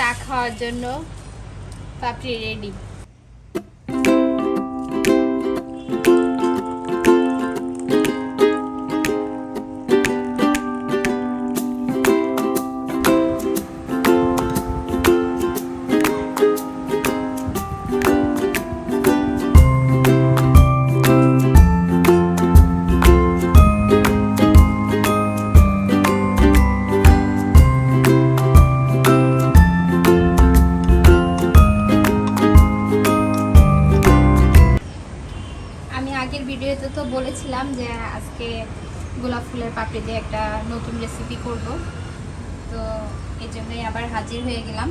চা খাওয়ার জন্য পাপড়ি রেডি আগের ভিডিওতে তো বলেছিলাম যে আজকে গোলাপ ফুলের পাপড়ি দিয়ে একটা নতুন রেসিপি করব। তো এই জন্যই আবার হাজির হয়ে গেলাম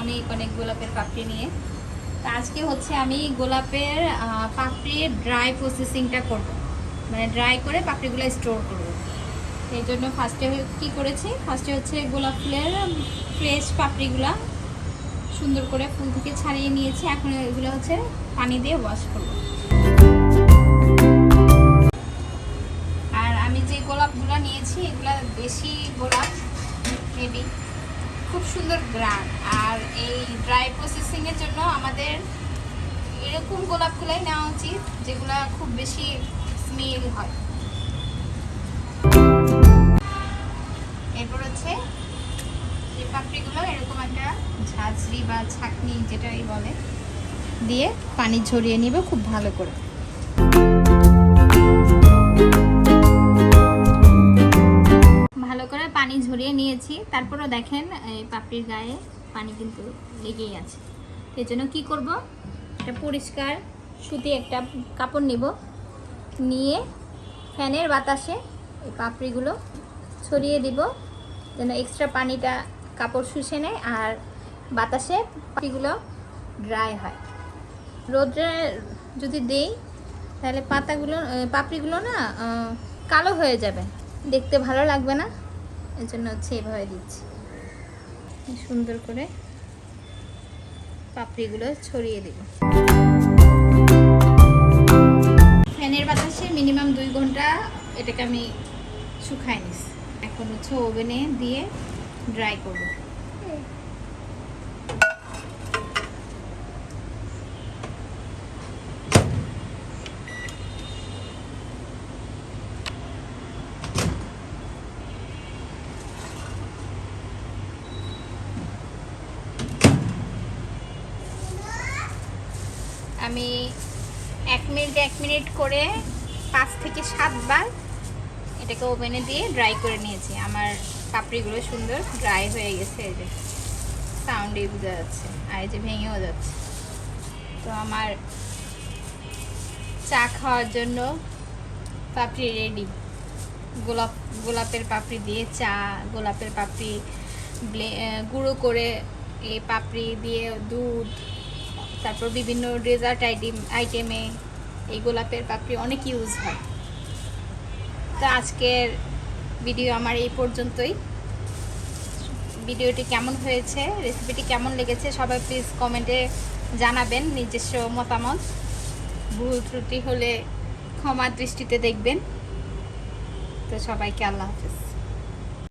অনেক অনেক গোলাপের পাপড়ি নিয়ে। তো আজকে হচ্ছে আমি গোলাপের পাপড়ির ড্রাই প্রসেসিংটা করব। মানে ড্রাই করে পাপড়িগুলো স্টোর করব। এই জন্য ফার্স্টে কি করেছি? ফার্স্টে হচ্ছে গোলাপ ফুলের ফ্রেশ পাপড়িগুলা সুন্দর করে ফুল থেকে ছাড়িয়ে নিয়েছি। এখন এগুলো হচ্ছে পানি দিয়ে ওয়াশ করব। আমি যে গোলাপগুলো নিয়েছি, এগুলো দেশি গোলাপ মেবি খুব সুন্দর গ্রান। আর এই ড্রাই প্রসেসিংয়ের জন্য আমাদের এরকম গোলাপগুলাই নেওয়া উচিত, যেগুলো খুব বেশি স্মেল হয়। এরপর হচ্ছে এই পাপড়িগুলো, এরকম একটা ঝাঁঝরি বা ছাকনি যেটাই বলে, দিয়ে পানি ঝরিয়ে নিবে খুব ভালো করে। নিয়েছি তারপরও দেখেন, এই পাপড়ির গায়ে পানি কিন্তু লেগেই আছে। এই জন্য কী করব? একটা পরিষ্কার সুতি একটা কাপড় নিব। নিয়ে ফ্যানের বাতাসে এই পাপড়িগুলো ছড়িয়ে দিব, যেন এক্সট্রা পানিটা কাপড় শুষে নেয় আর বাতাসে পাপড়িগুলো ড্রাই হয়। রোদ্রে যদি দেই, তাহলে পাতাগুলো পাপড়িগুলো না কালো হয়ে যাবে। দেখতে ভালো লাগবে না। এর জন্য হচ্ছে এভাবে দিচ্ছি। সুন্দর করে পাপড়িগুলো ছড়িয়ে দেব ফ্যানের বাতাসে মিনিমাম দুই ঘণ্টা এটাকে আমি শুকাই নিস এখন হচ্ছে ওভেনে দিয়ে ড্রাই করব। আমি এক মিনিট এক মিনিট করে পাঁচ থেকে সাতবার এটাকে ওভেনে দিয়ে ড্রাই করে নিয়েছি। আমার পাপড়িগুলো সুন্দর ড্রাই হয়ে গেছে, এই যে সাউন্ডে বোঝা যাচ্ছে, আর এই যে ভেঙেও যাচ্ছে। তো আমার চা খাওয়ার জন্য পাপড়ি রেডি গোলাপ, গোলাপের পাপড়ি দিয়ে চা, গোলাপের পাপড়ি গুঁড়ো করে এই পাপড়ি দিয়ে দুধ তারপর বিভিন্ন ডেজার্ট আইটেম আইটেমে এই গোলাপের পাপড়ি অনেক ইউজ হয়। তো আজকের ভিডিও আমার এই পর্যন্তই। ভিডিওটি কেমন হয়েছে রেসিপিটি কেমন লেগেছে, সবাই প্লিজ কমেন্টে জানাবেন নিজস্ব মতামত। ভুল ত্রুটি হলে ক্ষমা দৃষ্টিতে দেখবেন। তো সবাইকে আল্লাহ হাফেজ।